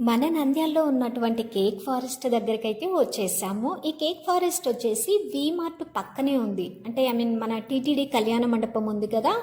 మన నంద్యాల్లో ఉన్నటువంటి cake forest దగ్గరికి అయితే వచ్చేసాము. ఈ కేక్ ఫారెస్ట్ వచ్చేసి వి మార్ట్ పక్కనే ఉంది. అంటే ఐ మీన్ మన టీటీడీ కళ్యాణ మండపం ఉంది కదా?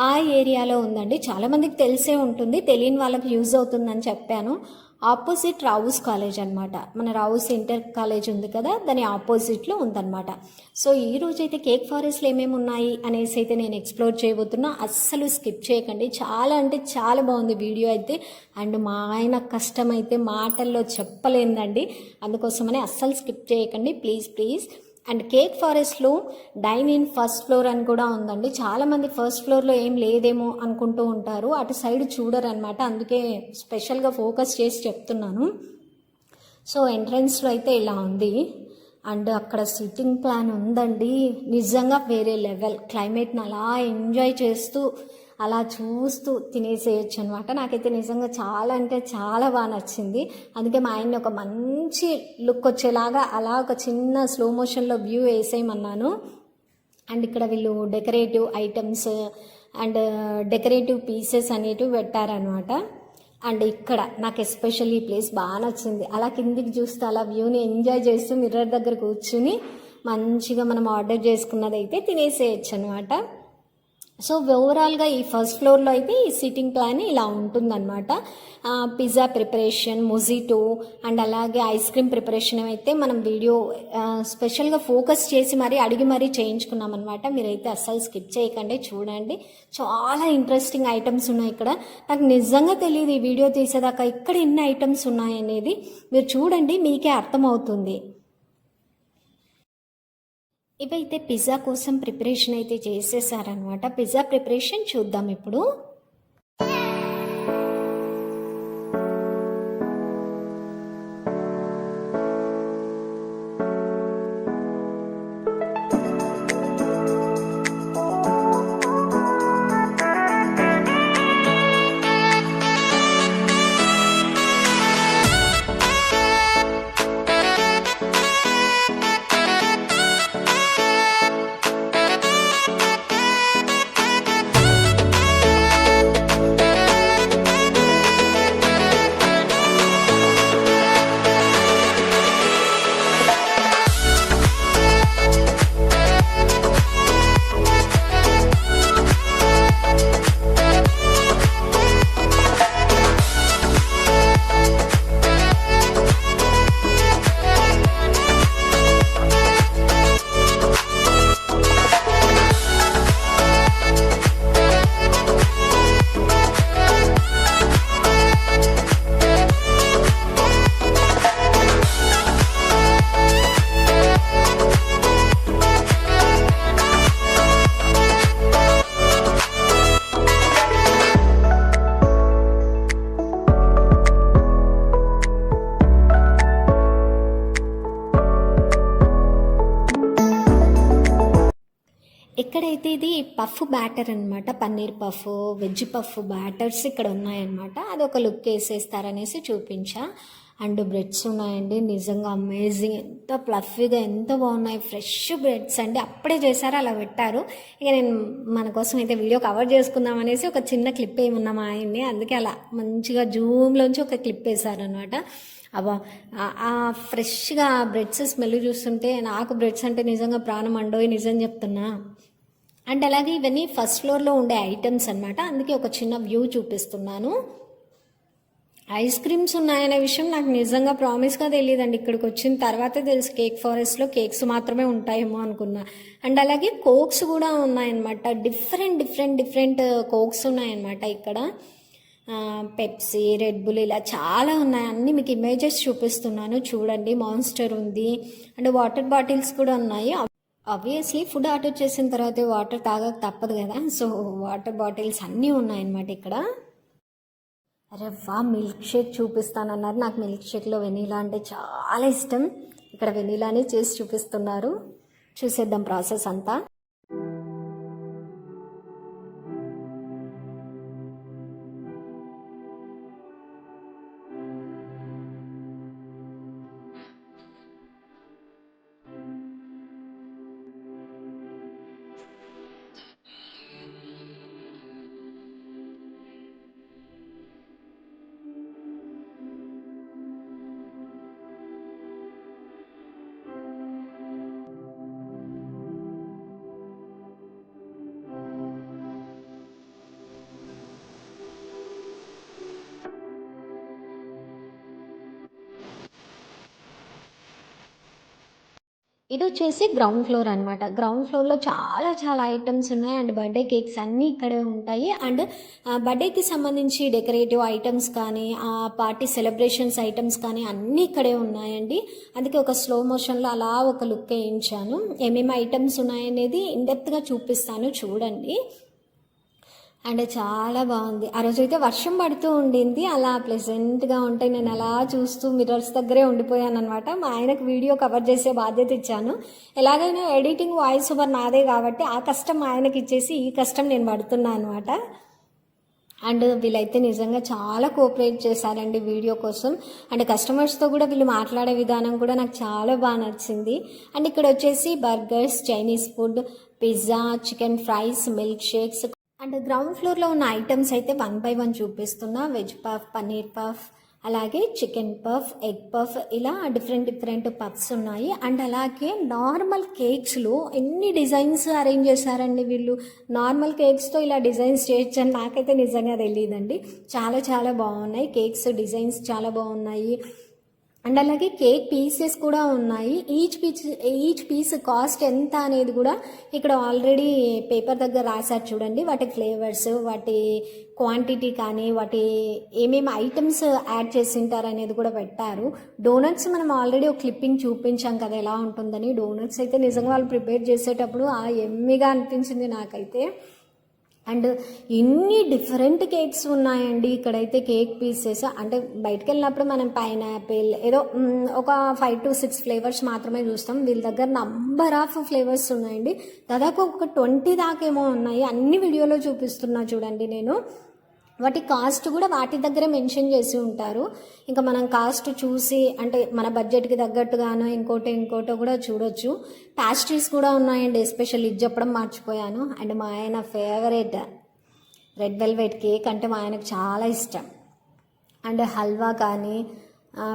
ఆ ఏరియాలో ఉందండి. చాలామందికి తెలిసే ఉంటుంది. తెలియని వాళ్ళకి యూజ్ అవుతుందని చెప్పాను. ఆపోజిట్ రావుస్ కాలేజ్ అనమాట మన రావుస్ ఇంటర్ కాలేజ్ ఉంది కదా దాని ఆపోజిట్లో ఉందన్నమాట. సో ఈ రోజు అయితే కేక్ ఫారెస్ట్లు ఏమేమి ఉన్నాయి అనేసి అయితే నేను ఎక్స్ప్లోర్ చేయబోతున్నా. అస్సలు స్కిప్ చేయకండి. చాలా అంటే చాలా బాగుంది వీడియో అయితే. అండ్ మా ఆయన కష్టం అయితే మాటల్లో చెప్పలేదండి అందుకోసమని అస్సలు స్కిప్ చేయకండి. Please please. అండ్ కేక్ ఫారెస్ట్లో డైన్ ఇన్ ఫస్ట్ ఫ్లోర్ అని కూడా ఉందండి. చాలామంది ఫస్ట్ ఫ్లోర్లో ఏం లేదేమో అనుకుంటూ ఉంటారు. అటు సైడ్ చూడరు అనమాట అందుకే స్పెషల్గా ఫోకస్ చేసి చెప్తున్నాను. సో ఎంట్రన్స్లో అయితే ఇలా ఉంది. అండ్ అక్కడ సిట్టింగ్ ప్లాన్ ఉందండి. నిజంగా వేరే లెవెల్. క్లైమేట్ని అలా ఎంజాయ్ చేస్తూ అలా చూస్తూ తినేసేయచ్చు అనమాట నాకైతే నిజంగా చాలా అంటే చాలా బాగా నచ్చింది. అందుకే మా ఆయన్ని ఒక మంచి లుక్ వచ్చేలాగా అలా ఒక చిన్న స్లో మోషన్లో వ్యూ వేసేయమన్నాను. అండ్ ఇక్కడ వీళ్ళు decorative items and decorative pieces అనేటివి పెట్టారనమాట. అండ్ ఇక్కడ నాకు ఎస్పెషల్లీ ఈ ప్లేస్ బాగా నచ్చింది. అలా కిందికి చూస్తే అలా వ్యూని ఎంజాయ్ చేస్తూ మిర్రర్ దగ్గర కూర్చుని మంచిగా మనం ఆర్డర్ చేసుకున్నదైతే తినేసేయచ్చు అనమాట సో ఓవరాల్గా ఈ ఫస్ట్ ఫ్లోర్లో అయితే ఈ సిట్టింగ్ ప్లాన్ ఇలా ఉంటుందన్నమాట. పిజ్జా ప్రిపరేషన్ మొజిటో అండ్ అలాగే ఐస్ క్రీమ్ ప్రిపరేషన్ అయితే మనం వీడియో స్పెషల్గా ఫోకస్ చేసి మరీ అడిగి మరీ చేయించుకున్నాం అనమాట మీరైతే అస్సలు స్కిప్ చేయకండి చూడండి. చాలా ఇంట్రెస్టింగ్ ఐటమ్స్ ఉన్నాయి ఇక్కడ. నాకు నిజంగా తెలియదు ఈ వీడియో తీసేదాకా ఇక్కడ ఎన్ని ఐటమ్స్ ఉన్నాయనేది. మీరు చూడండి మీకే అర్థమవుతుంది. ఇవైతే పిజ్జా కోసం ప్రిపరేషన్ అయితే చేసేసారనమాట పిజ్జా ప్రిపరేషన్ చూద్దాం ఇప్పుడు. పఫ్ బ్యాటర్ అనమాట paneer puff veg puff batters ఇక్కడ ఉన్నాయన్నమాట. అది ఒక లుక్ వేసేస్తారనేసి చూపించా. అండ్ బ్రెడ్స్ ఉన్నాయండి. నిజంగా అమేజింగ్. ఎంత ప్లఫీగా ఎంత బాగున్నాయి. ఫ్రెష్ బ్రెడ్స్ అండి. అప్పుడే చేశారు అలా పెట్టారు. ఇక నేను మన కోసం అయితే వీడియో కవర్ చేసుకుందాం అనేసి ఒక చిన్న క్లిప్ ఏమున్నా మా ఆయన్ని అందుకే అలా మంచిగా జూమ్లోంచి ఒక క్లిప్ వేశారనమాట అబ్బా ఆ ఫ్రెష్గా బ్రెడ్స్ స్మెల్ చూస్తుంటే నాకు బ్రెడ్స్ అంటే నిజంగా ప్రాణం అండోయి నిజం చెప్తున్నా. అండ్ అలాగే ఇవన్నీ ఫస్ట్ ఫ్లోర్లో ఉండే ఐటమ్స్ అన్నమాట. అందుకే ఒక చిన్న వ్యూ చూపిస్తున్నాను. ఐస్ క్రీమ్స్ ఉన్నాయనే విషయం నాకు నిజంగా ప్రామిస్గా తెలియదండి ఇక్కడికి వచ్చిన తర్వాతే తెలుసు కేక్ ఫారెస్ట్లో కేక్స్ మాత్రమే ఉంటాయేమో అనుకున్నా. అండ్ అలాగే కోక్స్ కూడా ఉన్నాయన్నమాట. Different different different uh, cokes ఉన్నాయన్నమాట ఇక్కడ. పెప్సీ రెడ్ బుల్ ఇలా చాలా ఉన్నాయి. అన్ని మీకు ఇమేజెస్ చూపిస్తున్నాను. చూడండి మాన్స్టర్ ఉంది. అండ్ వాటర్ బాటిల్స్ కూడా ఉన్నాయి. ఆబ్వియస్లీ ఫుడ్ ఆర్డర్ చేసిన తర్వాత వాటర్ తాగక తప్పదు కదా. సో వాటర్ బాటిల్స్ అన్నీ ఉన్నాయన్నమాట ఇక్కడ. అరే వా మిల్క్ షేక్ చూపిస్తానన్నారు. నాకు మిల్క్ షేక్లో వెనీలా అంటే చాలా ఇష్టం. ఇక్కడ వెనీలానే చేసి చూపిస్తున్నారు. చూసేద్దాం ప్రాసెస్ అంతా. ఇది వచ్చేసి గ్రౌండ్ ఫ్లోర్ అనమాట గ్రౌండ్ ఫ్లోర్లో చాలా చాలా ఐటమ్స్ ఉన్నాయి. అండ్ బర్త్డే కేక్స్ అన్నీ ఇక్కడే ఉంటాయి. అండ్ బర్త్డేకి సంబంధించి డెకరేటివ్ ఐటమ్స్ కానీ ఆ పార్టీ సెలబ్రేషన్స్ ఐటమ్స్ కానీ అన్నీ ఇక్కడే ఉన్నాయండి. అందుకే ఒక స్లో మోషన్లో అలా ఒక లుక్ వేయించాను. ఏమేమి ఐటమ్స్ ఉన్నాయనేది ఇండెప్త్గా చూపిస్తాను. చూడండి. అండ్ చాలా బాగుంది. ఆ రోజు అయితే వర్షం పడుతూ ఉండింది. అలా ప్లెజెంట్గా ఉంటే నేను అలా చూస్తూ మిర్రర్స్ దగ్గరే ఉండిపోయాను అనమాట మా ఆయనకు వీడియో కవర్ చేసే బాధ్యత ఇచ్చాను. ఎలాగైనా ఎడిటింగ్ వాయిస్ ఓవర్ నాదే కాబట్టి ఆ కష్టం మా ఆయనకి ఇచ్చేసి ఈ కష్టం నేను పడుతున్నా అనమాట అండ్ వీళ్ళైతే నిజంగా చాలా కోఆపరేట్ చేశారండి వీడియో కోసం. అండ్ కస్టమర్స్తో కూడా వీళ్ళు మాట్లాడే విధానం కూడా నాకు చాలా బాగా నచ్చింది. అండ్ ఇక్కడ వచ్చేసి burgers Chinese food pizza chicken fries milk shakes and ground ఫ్లోర్లో ఉన్న ఐటమ్స్ అయితే వన్ బై వన్ చూపిస్తున్నా. వెజ్ పఫ్ పన్నీర్ పఫ్ అలాగే చికెన్ పఫ్ ఎగ్ పఫ్ ఇలా డిఫరెంట్ డిఫరెంట్ పఫ్స్ ఉన్నాయి. అండ్ అలాగే నార్మల్ కేక్స్లో ఎన్ని డిజైన్స్ అరేంజ్ చేశారండి వీళ్ళు? నార్మల్ కేక్స్తో ఇలా డిజైన్స్ చేయొచ్చు అని నాకైతే నిజంగా తెలియదండి చాలా చాలా బాగున్నాయి. కేక్స్ డిజైన్స్ చాలా బాగున్నాయి. అండ్ అలాగే కేక్ పీసెస్ కూడా ఉన్నాయి. Each piece each piece cost ఎంత అనేది కూడా ఇక్కడ ఆల్రెడీ పేపర్ దగ్గర రాశారు చూడండి. వాటి ఫ్లేవర్స్ వాటి క్వాంటిటీ కానీ వాటి ఏమేమి ఐటమ్స్ యాడ్ చేసింటారు అనేది కూడా పెట్టారు. డోనట్స్ మనం ఆల్రెడీ ఒక క్లిప్పింగ్ చూపించాం కదా ఎలా ఉంటుందని. డోనట్స్ అయితే నిజంగా వాళ్ళు ప్రిపేర్ చేసేటప్పుడు ఆ ఎమ్మిగా అనిపించింది నాకైతే. అండ్ ఎన్ని డిఫరెంట్ కేక్స్ ఉన్నాయండి. ఇక్కడైతే కేక్ పీసెస్. అంటే బయటకు వెళ్ళినప్పుడు మనం పైనాపిల్ ఏదో ఒక ఫైవ్ టు సిక్స్ ఫ్లేవర్స్ మాత్రమే చూస్తాం. వీళ్ళ దగ్గర నంబర్ ఆఫ్ ఫ్లేవర్స్ ఉన్నాయండి. దాదాపు ఒక ట్వంటీ దాకేమో ఉన్నాయి. అన్ని వీడియోలో చూపిస్తున్నా చూడండి నేను. వాటి కాస్ట్ కూడా వాటి దగ్గర మెన్షన్ చేసి ఉంటారు. ఇంకా మనం కాస్ట్ చూసి అంటే మన బడ్జెట్కి తగ్గట్టుగానో ఇంకోటి ఇంకోటో కూడా చూడొచ్చు. ప్యాస్ట్రీస్ కూడా ఉన్నాయండి ఎస్పెషల్ ఇది చెప్పడం మర్చిపోయాను. అండ్ మా ఆయన ఫేవరెట్ రెడ్ వెల్వెట్ కేక్ అంటే మా ఆయనకు చాలా ఇష్టం. అండ్ హల్వా కానీ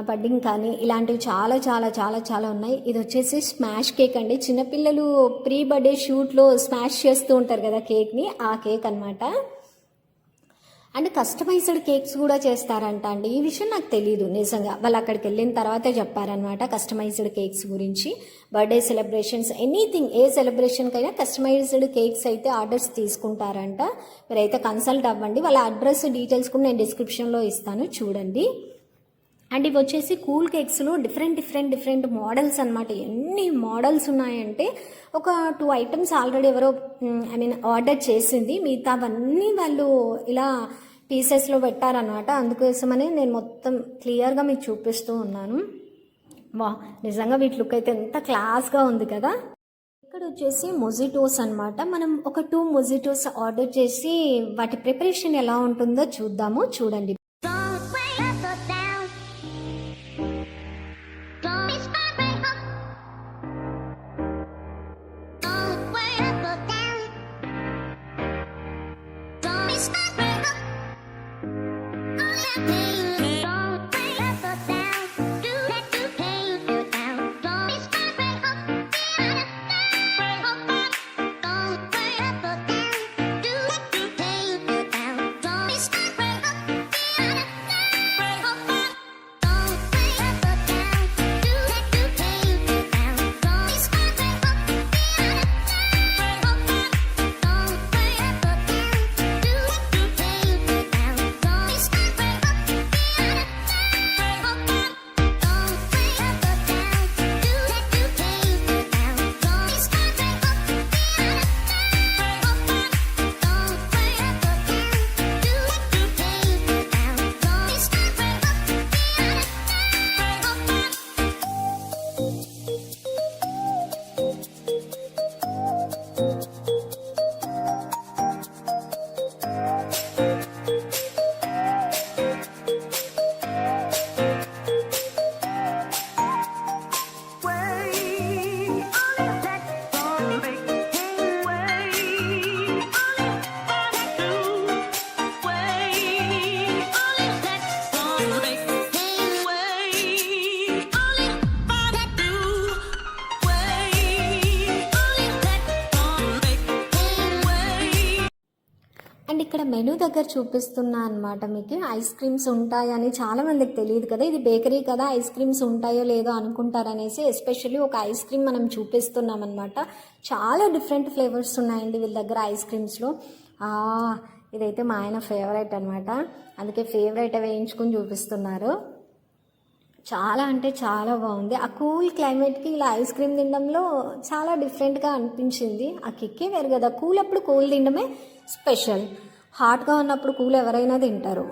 పడ్డింగ్ కానీ ఇలాంటివి చాలా చాలా చాలా చాలా ఉన్నాయి. ఇది వచ్చేసి స్మాష్ కేక్ అండి. చిన్నపిల్లలు ప్రీ బర్త్డే షూట్లో స్మాష్ చేస్తూ ఉంటారు కదా కేక్ని ఆ కేక్ అన్నమాట. అండ్ కస్టమైజ్డ్ కేక్స్ కూడా చేస్తారంట అండి. ఈ విషయం నాకు తెలియదు నిజంగా. వాళ్ళు అక్కడికి వెళ్ళిన తర్వాతే చెప్పారనమాట కస్టమైజ్డ్ కేక్స్ గురించి. బర్త్డే సెలబ్రేషన్స్ ఎనీథింగ్ ఏ సెలబ్రేషన్కైనా కస్టమైజ్డ్ కేక్స్ అయితే ఆర్డర్స్ తీసుకుంటారంట. మీరైతే కన్సల్ట్ అవ్వండి. వాళ్ళ అడ్రస్ డీటెయిల్స్ కూడా నేను డిస్క్రిప్షన్లో ఇస్తాను. చూడండి. అండ్ ఇవి వచ్చేసి కూల్ కేక్స్లో డిఫరెంట్ డిఫరెంట్ డిఫరెంట్ మోడల్స్ అనమాట ఎన్ని మోడల్స్ ఉన్నాయంటే ఒక టూ ఐటమ్స్ ఆల్రెడీ ఎవరో ఐ మీన్ ఆర్డర్ చేసింది. మిగతావన్నీ వాళ్ళు ఇలా పీసెస్లో పెట్టారనమాట అందుకోసమనే నేను మొత్తం క్లియర్గా మీకు చూపిస్తూ ఉన్నాను. వా నిజంగా వీటి లుక్ అయితే ఎంత క్లాస్గా ఉంది కదా. ఇక్కడ వచ్చేసి మొజిటోస్ అన్నమాట. మనం ఒక టూ మొజిటోస్ ఆర్డర్ చేసి వాటి ప్రిపరేషన్ ఎలా ఉంటుందో చూద్దాము. చూడండి. దగ్గర చూపిస్తున్నా అనమాట మీకు. ఐస్ క్రీమ్స్ ఉంటాయని చాలా మందికి తెలియదు కదా. ఇది బేకరీ కదా. ఐస్ క్రీమ్స్ ఉంటాయో లేదో అనుకుంటారనేసి ఎస్పెషల్లీ ఒక ఐస్ క్రీమ్ మనం చూపిస్తున్నాం అనమాట చాలా డిఫరెంట్ ఫ్లేవర్స్ ఉన్నాయండి వీళ్ళ దగ్గర ఐస్ క్రీమ్స్లో ఇదైతే మా ఆయన ఫేవరెట్ అనమాట అందుకే ఫేవరెట్ వేయించుకుని చూపిస్తున్నారు. చాలా అంటే చాలా బాగుంది. ఆ కూల్ క్లైమేట్కి ఇలా ఐస్ క్రీమ్ తినడంలో చాలా డిఫరెంట్గా అనిపించింది. ఆ కిక్కే వేరు కదా. కూల్ అప్పుడు కూల్ తినడమే స్పెషల్ హాట్గా ఉన్నప్పుడు కూల్ ఎవరైనా తింటారు.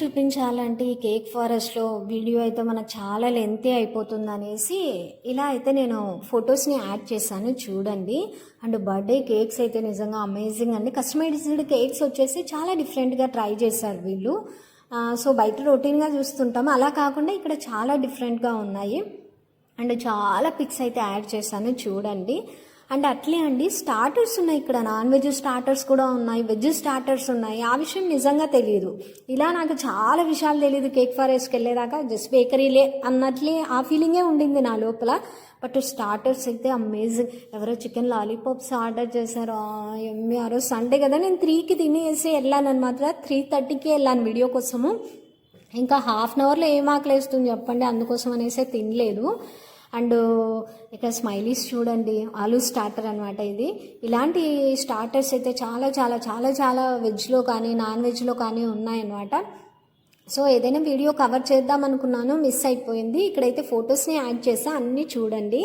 చూపించాలంటే ఈ కేక్ ఫారెస్ట్లో వీడియో అయితే మనకు చాలా లెంతీ అయిపోతుంది అనేసి ఇలా అయితే నేను ఫొటోస్ని యాడ్ చేశాను చూడండి. అండ్ బర్త్డే కేక్స్ అయితే నిజంగా అమేజింగ్ అండి. కస్టమైజ్డ్ కేక్స్ వచ్చేసి చాలా డిఫరెంట్గా ట్రై చేశారు వీళ్ళు. సో బయట రొటీన్గా చూస్తుంటాము. అలా కాకుండా ఇక్కడ చాలా డిఫరెంట్గా ఉన్నాయి. అండ్ చాలా పిక్స్ అయితే యాడ్ చేశాను చూడండి. అండ్ అట్లే అండి స్టార్టర్స్ ఉన్నాయి ఇక్కడ. నాన్ వెజ్ స్టార్టర్స్ కూడా ఉన్నాయి వెజ్ స్టార్టర్స్ ఉన్నాయి. ఆ విషయం నిజంగా తెలియదు ఇలా నాకు చాలా విషయాలు తెలియదు కేక్ ఫారెస్ట్కి వెళ్ళేదాకా. జస్ట్ బేకరీలే అన్నట్లే ఆ ఫీలింగే ఉండింది నా లోపల. బట్ స్టార్టర్స్ అయితే అమేజింగ్ ఎవరో చికెన్ లాలీపాప్స్ ఆర్డర్ చేశారు ఎమ్మి ఆ రోజు సండే కదా నేను త్రీకి తినేసి వెళ్ళాను అనమాట త్రీ థర్టీకి వెళ్ళాను వీడియో కోసము. ఇంకా హాఫ్ అన్ అవర్లో ఏం ఆకలేస్తుంది చెప్పండి అందుకోసం అనేసి తినలేదు. అండ్ ఇక్కడ స్మైలీస్ చూడండి ఆలూ స్టార్టర్ అనమాట ఇది. ఇలాంటి స్టార్టర్స్ అయితే చాలా చాలా చాలా చాలా వెజ్లో కానీ నాన్ వెజ్లో కానీ ఉన్నాయన్నమాట. సో ఏదైనా వీడియో కవర్ చేద్దాం అనుకున్నాను మిస్ అయిపోయింది. ఇక్కడైతే ఫొటోస్ని యాడ్ చేసా అన్నీ చూడండి.